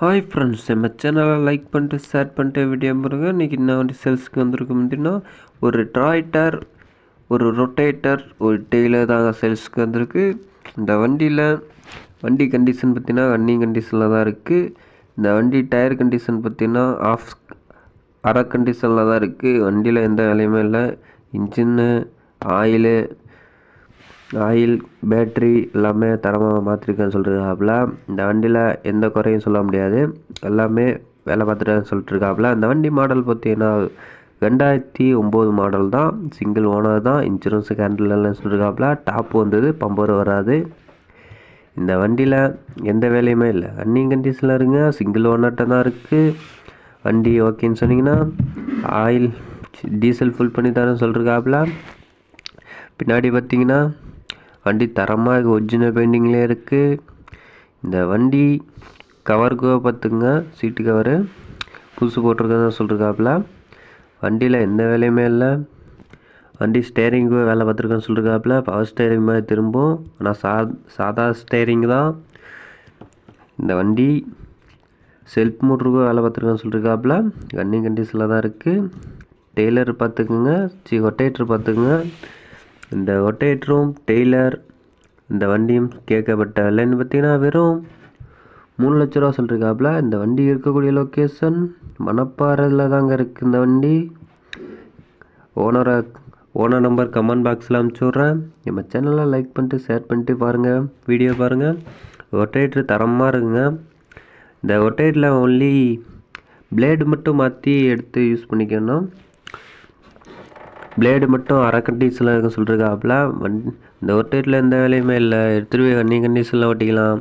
Hi friends நம்ம சேனலை like பண்ணிட்டு ஷேர் பண்ணிட்டு வீடியோ பாருங்கள் இன்றைக்கி நான் வந்து சேல்ஸ்க்கு வந்திருக்கு அப்படின்னா ஒரு ட்ராய்டர் ஒரு ரொட்டேட்டர் ஒரு டெய்லர் தாங்க சேல்ஸ்க்கு வந்திருக்கு. இந்த வண்டியில் வண்டி கண்டிஷன் பார்த்திங்கன்னா ரன்னிங் கண்டிஷனில் தான் இருக்குது இந்த வண்டி டயர் கண்டிஷன் பார்த்திங்கன்னா ஆஃப் அரை கண்டிஷனில் தான் இருக்குது வண்டியில் எந்த வேலையுமே இல்லை. இன்ஜின்னு ஆயிலு ஆயில் பேட்ரி எல்லாமே தரமாக மாற்றிருக்கேன்னு சொல்லிருக்காப்புல இந்த வண்டியில் எந்த குறையும் சொல்ல முடியாது. எல்லாமே வேலை பார்த்துட்டேன்னு சொல்லிட்டுருக்காப்புல இந்த வண்டி மாடல் பார்த்தீங்கன்னா ரெண்டாயிரத்தி ஒம்பது மாடல் தான். சிங்கிள் ஓனர் தான். இன்சூரன்ஸு கேண்டில் எல்லாம் சொல்லியிருக்காப்புல டாப் வந்தது பம்பர் வராது. இந்த வண்டியில் எந்த வேலையுமே இல்லை. ரன்னிங் கண்டிஷனில் இருங்க. சிங்கிள் ஓனர்கிட்ட தான் இருக்குது வண்டி ஓகேன்னு சொன்னீங்கன்னா ஆயில் டீசல் ஃபுல் பண்ணி தரேன்னு சொல்லியிருக்காப்புல பின்னாடி பார்த்தீங்கன்னா வண்டி தரமாக ஒரிஜினல் பெயிண்டிங்லேயே இருக்குது இந்த வண்டி கவருக்கு பார்த்துங்க சீட்டு கவரு புதுசு போட்டிருக்கதான் சொல்லிருக்காப்புல வண்டியில் எந்த வேலையுமே இல்லை. வண்டி ஸ்டேரிங்கு வேலை பார்த்துருக்கேன்னு சொல்லியிருக்காப்புல பவர் ஸ்டேரிங் மாதிரி திரும்பும். ஆனால் சா சாதா ஸ்டேரிங் தான். இந்த வண்டி செல்ஃப் மோட்டருக்கும் வேலை பார்த்துருக்கேன்னு சொல்லியிருக்காப்புல ரன்னிங் கண்டிஷனில் தான் இருக்குது டெய்லர் பார்த்துக்குங்க சி ஒட்டேட்டர் பார்த்துக்குங்க. இந்த ஒட்டேட்டரும் டெய்லர் இந்த வண்டியும் கேட்கப்பட்ட விலைன்னு பார்த்தீங்கன்னா வெறும் மூணு லட்ச ரூபா சொல்லிருக்காப்புல. இந்த வண்டி இருக்கக்கூடிய லொக்கேஷன் மணப்பாறையில் தாங்க இருக்குது இந்த வண்டி. ஓனரை ஓனர் நம்பர் கமெண்ட் பாக்ஸில் அனுப்பிச்சி விட்றேன். நம்ம சேனலை லைக் பண்ணிட்டு ஷேர் பண்ணிட்டு பாருங்கள் வீடியோ பாருங்கள் ஒட்டேட்ரு தரமாக இருக்குங்க இந்த ஒட்டேட்டில் ஒன்லி பிளேடு மட்டும் மாற்றி எடுத்து யூஸ் பண்ணிக்கணும். பிளேடு மட்டும் அரை கண்டிஷனில் இருக்க சொல்லிருக்காப்புல. வண் இந்த ஒட்டேட்டில் எந்த வேலையுமே இல்லை. எடுத்துகிட்டு போய் கண்ணி கண்டிஷனில் ஓட்டிக்கலாம்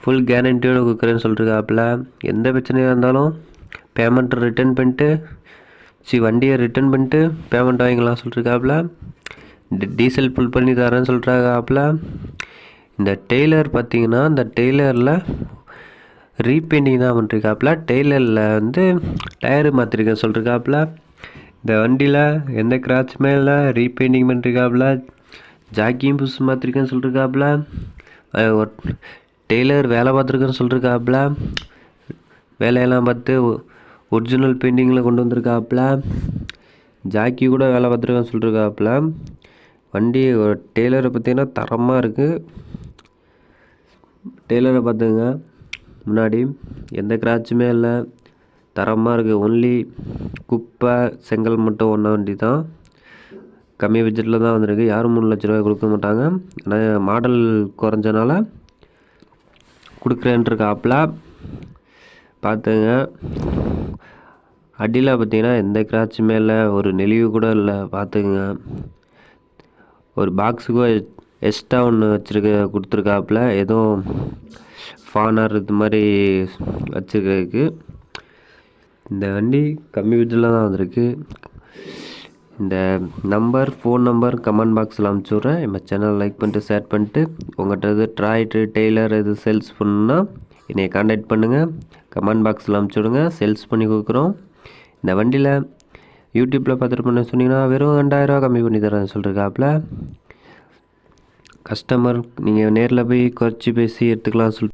ஃபுல் கேரண்டியோடு கொடுக்குறேன்னு சொல்லிருக்காப்புல. எந்த பிரச்சனையாக இருந்தாலும் பேமெண்ட்டை ரிட்டர்ன் பண்ணிட்டு சி வண்டியை ரிட்டர்ன் பண்ணிட்டு பேமெண்ட் வாங்கிக்கலாம் சொல்லிருக்காப்புல. டீசல் ஃபுல் பண்ணி தரேன்னு சொல்லிருக்காப்புல. இந்த டெய்லர் பார்த்தீங்கன்னா இந்த டெய்லரில் ரீபெயிண்டிங் தான் பண்ணிருக்காப்புல. டெய்லரில் வந்து டயரு மாற்றிருக்கேன் சொல்லிருக்காப்புல. இந்த வண்டியில் எந்த கிராச்சுமே இல்லை ரீபெயிண்டிங் பண்ணிருக்காப்புல ஜாக்கியும் புதுசு மாற்றிருக்கேன்னு சொல்லிருக்காப்புல டெய்லர் வேலை பார்த்துருக்கேன்னு சொல்லிருக்காப்புல வேலையெல்லாம் பார்த்து ஒரிஜினல் பெயிண்டிங்கில் கொண்டு வந்திருக்காப்புல ஜாக்கி கூட வேலை பார்த்துருக்கேன்னு சொல்லிருக்காப்புல வண்டி டெய்லரை பார்த்தீங்கன்னா தரமாக இருக்குது டெய்லரை பார்த்துங்க முன்னாடி எந்த கிராச்சுமே இல்லை தரமாக இருக்குது ஒன்லி குப்பை செங்கல் மட்டும் ஒன்ற வண்டி தான். கம்மி பட்ஜெட்டில் தான் வந்திருக்கு. யாரும் மூணு லட்ச ரூபாய் கொடுக்க மாட்டாங்க. ஆனால் மாடல் குறைஞ்சனால கொடுக்குறேன்ருக்காப்புல பார்த்துங்க அடியில் பார்த்தீங்கன்னா எந்த கிராச்சுமே இல்லை. ஒரு நெளிவு கூட இல்லை. பார்த்துக்குங்க ஒரு பாக்ஸுக்கும் எக்ஸ்ட்ரா ஒன்று வச்சுருக்க கொடுத்துருக்காப்புல எதுவும் ஃபானர் இது மாதிரி வச்சுருக்கிறதுக்கு. இந்த வண்டி கம்மி பட்ஜெட்டில் தான் வந்திருக்கு. இந்த நம்பர் ஃபோன் நம்பர் கமெண்ட் பாக்ஸில் அமுச்சு விட்றேன். நம்ம சேனல் லைக் பண்ணிட்டு ஷேர் பண்ணிட்டு உங்கள்கிட்ட இது ட்ராய்ட்டு டெய்லர் இது சேல்ஸ் பண்ணணுன்னா என்னை காண்டாக்ட் பண்ணுங்கள் கமெண்ட் பாக்ஸில் அமுச்சு விடுங்க. சேல்ஸ் பண்ணி கொடுக்குறோம். இந்த வண்டியில் யூடியூப்பில் பார்த்துட்டு பண்ண சொன்னீங்கன்னா வெறும் ரெண்டாயிரரூவா கம்மி பண்ணி தரேன் சொல்லியிருக்காப்புல கஸ்டமர் நீங்கள் நேரில் போய் குறைச்சி பேசி எடுத்துக்கலாம் சொல்